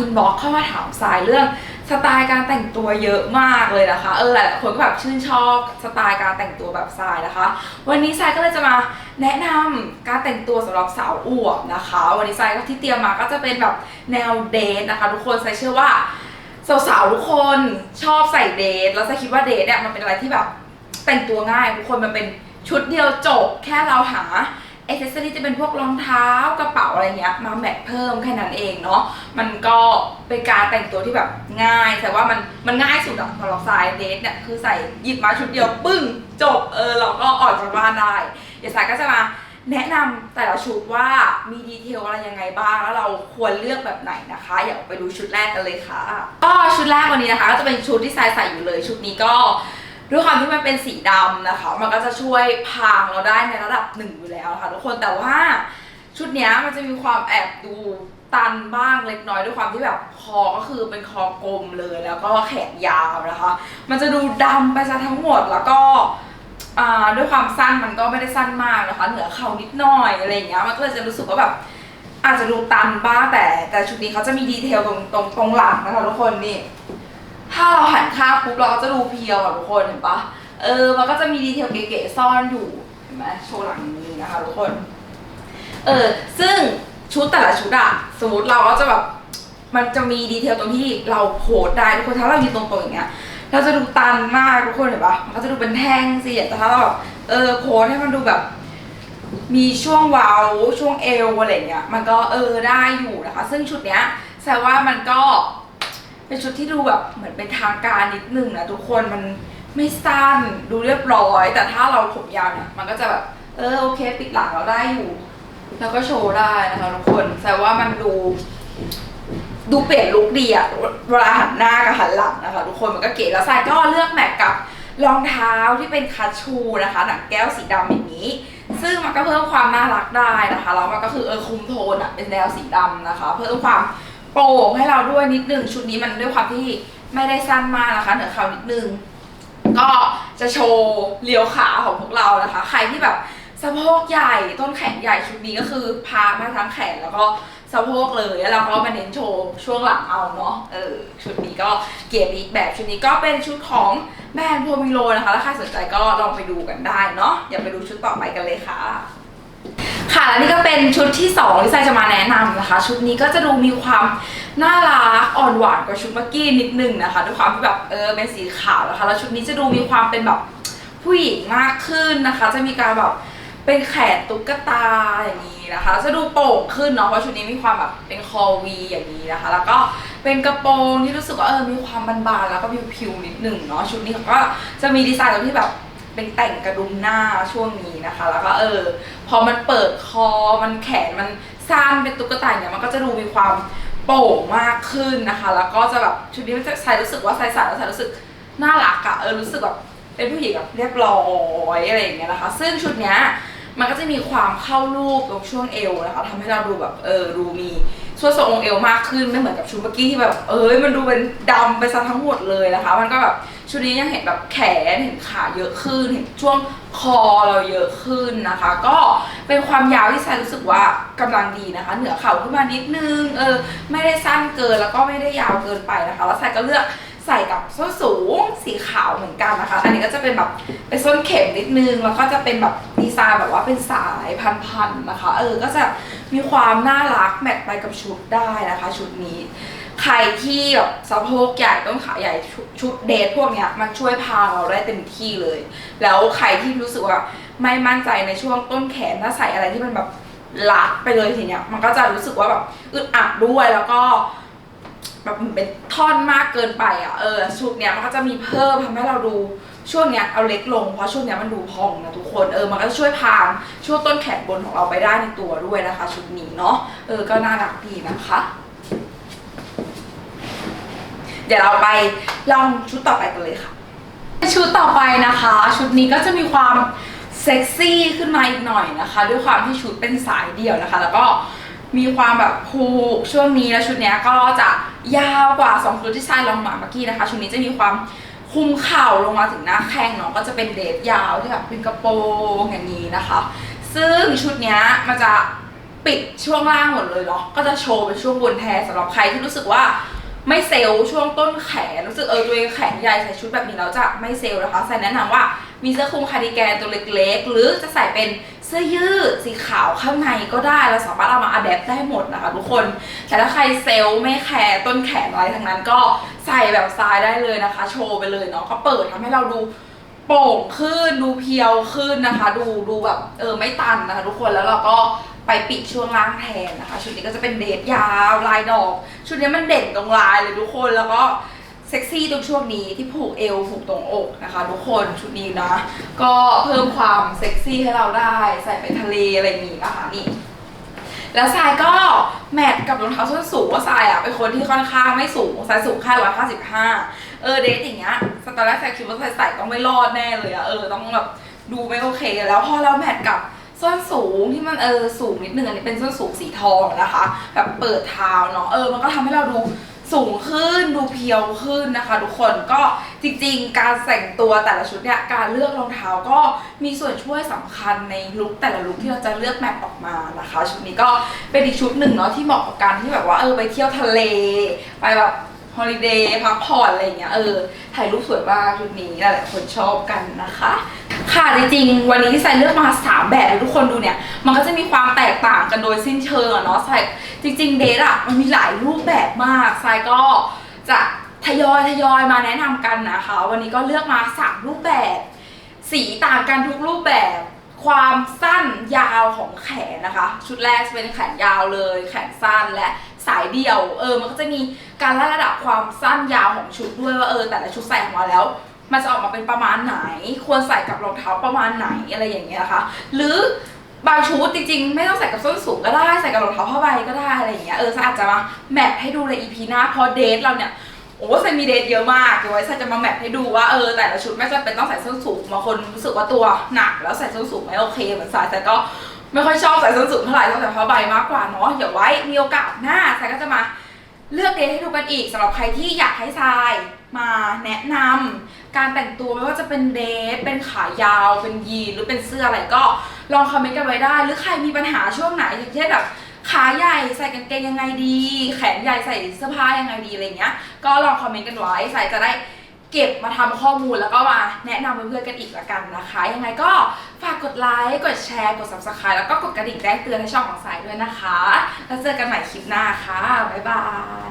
คะอินบ็อกเข้ามาถามสายเรื่องสไตล์การแต่งตัวเยอะมากเลยนะคะ เออหลายคนก็แบบชื่นชอบสไตล์การแต่งตัวแบบทรายนะคะ วันนี้ทรายก็เลยจะมาแนะนำการแต่งตัวสำหรับสาวอวบนะคะ วันนี้ทรายก็ที่เตรียมมาก็จะเป็นแบบแนวเดทนะคะ ทุกคนทรายเชื่อว่าสาวๆทุกคนชอบใส่เดทแล้วจะคิดว่าเดทเนี่ยมันเป็นอะไรที่แบบแต่งตัวง่ายทุกคนมันเป็นชุดเดียวจบแค่เราหา อเซอรี่จะเป็นพวกรองเท้ากระเป๋าอะไรเงี้ยมาแมทเพิ่มแค่นั้นเองเนาะมันก็เป็นการแต่งตัวที่แบบง่าย แต่ว่ามันมันง่ายสุดอะสำหรับสายเดทเนี่ยคือใส่หยิบมาชุดเดียวปึ้งจบเออเราก็ออกจากบ้านได้เดี๋ยวสายก็จะมาแนะนำแต่ละชุดว่ามีดีเทลอะไรยังไงบ้าง แล้วเราควรเลือกแบบไหนนะคะเดี๋ยวไปดูชุดแรกกันเลยค่ะ ก็ชุดแรกวันนี้นะคะ ก็จะเป็นชุดที่สายใส่อยู่เลย ชุดนี้ก็ ด้วยความที่มันเป็นสีดำนะคะ มันก็จะช่วยพรางเราได้ในระดับหนึ่งอยู่แล้วนะคะทุกคนแต่ว่าชุดนี้มันจะมีความแอบดูตันบ้างเล็กน้อยด้วยความที่แบบคอก็คือเป็นคอกลมเลยแล้วก็แขนยาวนะคะ มันจะดูดำไปซะทั้งหมดแล้วก็ด้วยความสั้นมันก็ไม่ได้สั้นมากนะคะ เหนือเข่านิดหน่อยอะไรอย่างเงี้ยมันก็เลยจะรู้สึกว่าแบบอาจจะดูตันบ้างแต่แต่ชุดนี้เขาจะมีดีเทลตรงตรงตรงหลังนะคะทุกคนนี่ ถ้าเราหันข้างปุ๊บเราก็จะดูเพียวอะทุกคนเห็นปะเออ มันก็จะมีดีเทลเก๋ๆซ่อนอยู่เห็นไหมโชว์หลังนิดนึงนะคะทุกคน เออ ซึ่งชุดแต่ละชุดอะสมมติเราก็จะแบบมันจะมีดีเทลตรงที่เราโพสได้ทุกคนถ้าเรายืนตรงๆอย่างเงี้ยเราจะดูตันมากทุกคนเห็นปะมันก็จะดูเป็นแท่งสิแต่ถ้าเราแบบเออโพสให้มันดูแบบ มีช่วงเว้าช่วงเอวอะไรเงี้ยมันก็เออได้อยู่นะคะ ซึ่งชุดเนี้ยแสดว่ามันก็ เป็นชุดที่ดูแบบเหมือนเป็นทางการนิดนึงนะทุกคนมันไม่สั้นดูเรียบร้อย แต่ถ้าเราผมยาวเนี่ยมันก็จะแบบเออโอเคปิดหลังเราได้อยู่ แล้วก็โชว์ได้นะคะทุกคนแต่ว่ามันดู ดูเปลี่ยนลุคดีอะเวลาหันหน้ากับหันหลังนะคะ ทุกคนมันก็เก๋แล้วใส่ก็เลือกแมทกับรองเท้าที่เป็นคัชชูนะคะหนังแก้วสีดำอย่างนี้ ซึ่งมันก็เพิ่มความน่ารักได้นะคะแล้วมันก็คือเออคุมโทนอะเป็นแนวสีดำนะคะ เพิ่มความ โปร่งให้เราด้วยนิดนึงชุดนี้มันด้วยความที่ไม่ได้สั้นมากนะคะเหนือเข่านิดนึงก็จะโชว์เลียวขาของพวกเรานะคะ ใครที่แบบสะโพกใหญ่ต้นแขนใหญ่ชุดนี้ก็คือพามาทั้งแขนแล้วก็สะโพกเลยแล้วเราก็มาเน้นโชว์ช่วงหลังเอาเนาะเออชุดนี้ก็เก๋อีกแบบชุดนี้ก็เป็นชุดของแบรนด์โพมิโลนะคะถ้าใครสนใจก็ลองไปดูกันได้เนาะเดี๋ยวไปดูชุดต่อไปกันเลยค่ะ นี่ก็เป็นชุดที่สองที่ไซจะมาแนะนำนะคะ ชุดนี้ก็จะดูมีความน่ารักอ่อนหวานกว่าชุดเมื่อกี้นิดนึงนะคะด้วยความที่แบบเออเป็นสีขาวนะคะ แล้วชุดนี้จะดูมีความเป็นแบบผู้หญิงมากขึ้นนะคะ จะมีการแบบเป็นแขนตุ๊กตาอย่างนี้นะคะ จะดูโป่งขึ้นเนาะเพราะชุดนี้มีความแบบเป็นคอวีอย่างนี้นะคะ แล้วก็เป็นกระโปรงที่รู้สึกว่าเออมีความบานๆแล้วก็ผิวๆนิดหนึ่งเนาะชุดนี้ก็จะมีดีไซน์ที่แบบ เป็นแต่งกระดุมหน้าช่วงนี้นะคะ แล้วก็เออ พอมันเปิดคอมันแขนมันสั้นเป็นตุ๊กตาเนี่ยมันก็จะดูมีความโป่งมากขึ้นนะคะ แล้วก็จะแบบชุดนี้มันจะใส่รู้สึกว่าใส่ใส่แล้วใส่รู้สึกน่ารักอะเออรู้สึกแบบเป็นผู้หญิงแบบเรียบร้อยอะไรอย่างเงี้ยนะคะ ซึ่งชุดเนี้ย มันก็จะมีความเข้ารูปตรงช่วงเอวนะคะทำให้เราดูแบบเออดูมีส่วนทรงองเอวมากขึ้นไม่เหมือนกับชุดเมื่อกี้ที่แบบเอ้ยมันดูเป็นดำไปซะทั้งหมดเลยนะคะ มันก็แบบชุดนี้ยังเห็นแบบแขนเห็นขาเยอะขึ้น เห็นช่วงคอเราเยอะขึ้นนะคะ ก็เป็นความยาวที่แซนรู้สึกว่ากำลังดีนะคะ เหนือเข่าขึ้นมานิดนึงเออไม่ได้สั้นเกินแล้วก็ไม่ได้ยาวเกินไปนะคะแล้วแซนก็เลือก ใส่กับส้นสูงสีขาวเหมือนกันนะคะ อันนี้ก็จะเป็นแบบเป็นส้นเข็มนิดนึง แล้วก็จะเป็นแบบดีไซน์แบบว่าเป็นสายพันๆนะคะ เออ ก็จะมีความน่ารักแมทไปกับชุดได้นะคะ ชุดนี้ ใครที่แบบสะโพกใหญ่ต้นขาใหญ่ชุดชุดเดทพวกเนี้ยมันช่วยพาเราได้เต็มที่เลย แล้วใครที่รู้สึกว่าไม่มั่นใจในช่วงต้นแขนถ้าใส่อะไรที่มันแบบลัดไปเลยทีเนี้ยมันก็จะรู้สึกว่าแบบอึดอัดด้วยแล้วก็ แบบเหมือนเป็นท่อนมากเกินไปอะเออชุดเนี้ยมันก็จะมีเพิ่มทำให้เราดูช่วงเนี้ยเอาเล็กลงเพราะช่วงเนี้ยมันดูพองนะทุกคนเออมันก็ช่วยพางช่วงต้นแขนบนของเราไปได้ในตัวด้วยนะคะ ชุดนี้เนาะเออก็น่ารักดีนะคะ เดี๋ยวเราไปลองชุดต่อไปกันเลยค่ะ ชุดต่อไปนะคะ ชุดนี้ก็จะมีความเซ็กซี่ขึ้นมาอีกหน่อยนะคะ ด้วยความที่ชุดเป็นสายเดี่ยวนะคะ แล้วก็ มีความแบบผูกช่วงนี้แล้วชุดนี้ก็จะยาวกว่าสองชุดที่ชายลองมาเมื่อกี้นะคะชุดนี้จะมีความคุมเข่าลงมาถึงหน้าแข้งเนาะก็จะเป็นเดทยาวที่แบบเป็นกระโปรงอย่างนี้นะคะ ซึ่งชุดนี้มันจะปิดช่วงล่างหมดเลยเนาะก็จะโชว์เป็นช่วงบนแทนสำหรับใครที่รู้สึกว่า ไม่เซลล์ช่วงต้นแขนรู้สึกเออตัวเองแขนใหญ่ใส่ชุดแบบนี้แล้วจะไม่เซลล์นะคะใส่แนะนำว่ามีเสื้อคลุมคาร์ดิแกนตัวเล็กๆ หรือจะใส่เป็นเสื้อยืดสีขาวข้างในก็ได้เราสามารถเอามาอัดแอปได้หมดนะคะทุกคน แต่ถ้าใครเซลล์ไม่แคร์ต้นแขนอะไรทั้งนั้นก็ใส่แบบทรายได้เลยนะคะ โชว์ไปเลยเนาะก็เปิดทำให้เราดูโป่งขึ้นดูเพียวขึ้นนะคะ ดูดูแบบเออไม่ตันนะคะทุกคนแล้วเราก็ ไปปิดช่วงล่างแทนนะคะ ชุดนี้ก็จะเป็นเดทยาวลายดอก ชุดนี้มันเด่นตรงลายเลยทุกคนแล้วก็เซ็กซี่ตรงช่วงนี้ที่ผูกเอวผูกตรงอกนะคะทุกคนชุดนี้นะ ก็เพิ่มความเซ็กซี่ให้เราได้ใส่ไปทะเลอะไรอย่างนี้นะคะนี่แล้วทรายก็แมทกับรองเท้าส้นสูงว่าทรายอะเป็นคนที่ค่อนข้างไม่สูงทรายสูงแค่ร้อยห้าสิบห้าเออเดทอย่างเงี้ยตอนแรกทรายคิดว่าทรายใส่ต้องไม่รอดแน่เลยอะเออต้องแบบดูไม่โอเค แล้วพอเราแมทกับ ส้นสูงที่มันเออสูงนิดนึงอันนี้เป็นส้นสูงสีทองนะคะแบบเปิดเท้าเนาะเออมันก็ทำให้เราดูสูงขึ้นดูเพียวขึ้นนะคะ ทุกคนก็จริงๆ การแต่งตัวแต่ละชุดเนี่ยการเลือกรองเท้าก็มีส่วนช่วยสำคัญในลุคแต่ละลุคที่เราจะเลือกแมทออกมานะคะ ชุดนี้ก็เป็นอีกชุดหนึ่งเนาะที่เหมาะกับการที่แบบว่าเออไปเที่ยวทะเล ไปแบบฮอลิเดย์พักผ่อนอะไรเงี้ยเออถ่ายรูปสวยมากชุดนี้หลายๆคนชอบกันนะคะ ค่ะจริงๆวันนี้ที่ใส่เลือกมาสามแบบให้ทุกคนดูเนี่ย มันก็จะมีความแตกต่างกันโดยสิ้นเชิงอะเนาะใส่จริง ๆ เดทอะมันมีหลายรูปแบบมากใส่ก็จะทยอยทยอยมาแนะนำกันนะคะ วันนี้ก็เลือกมาสามรูปแบบ สีต่างกันทุกรูปแบบ ความสั้นยาวของแขนนะคะ ชุดแรกจะเป็นแขนยาวเลย แขนสั้นและสายเดี่ยว เออมันก็จะมีการระดับความสั้นยาวของชุดด้วยว่าเออแต่ละชุดใส่ออกมาแล้ว มันจะออกมาเป็นประมาณไหน ควรใส่กับรองเท้าประมาณไหนอะไรอย่างเงี้ยนะคะ หรือบางชุดจริงๆ ไม่ต้องใส่กับส้นสูงก็ได้ใส่กับรองเท้าผ้าใบก็ได้อะไรอย่างเงี้ยเออซะอาจจะมาแมทให้ดูใน EP หน้าเพอเดทเราเนี่ยโอ้ใส่มีเดทเยอะมากเดี๋ยวไว้ซะจะมาแมทให้ดูว่าเออแต่ละชุดไม่จำเป็นต้องใส่ส้นสูงบางคนรู้สึกว่าตัวหนักแล้วใส่ส้นสูงไม่โอเคเหมือนสายแต่ก็ไม่ค่อยชอบใส่ส้นสูงเท่าไหร่ต้องใส่ผ้าใบมากกว่าเนาะเดี๋ยวไว้มีโอกาสหน้าสายก็จะมา เลือกเดทให้ดูกันอีกสำหรับใครที่อยากให้ทรายมาแนะนำการแต่งตัวไม่ว่าจะเป็นเดทเป็นขายาว เป็นยีนหรือเป็นเสื้ออะไรก็ลองคอมเมนต์กันไว้ได้ หรือใครมีปัญหาช่วงไหนอย่างเช่นแบบขาใหญ่ใส่กางเกงยังไงดี แขนใหญ่ใส่เสื้อผ้ายังไงดีอะไรเงี้ย ก็ลองคอมเมนต์กันไว้สายจะได้ เก็บมาทำข้อมูลแล้วก็มาแนะนำเพื่อนๆกันอีกละกันนะคะ ยังไงก็ฝากกดไลค์กดแชร์กด subscribe แล้วก็กดกระดิ่งแจ้งเตือนในช่องของสายด้วยนะคะ แล้วเจอกันใหม่คลิปหน้าค่ะ บ๊ายบาย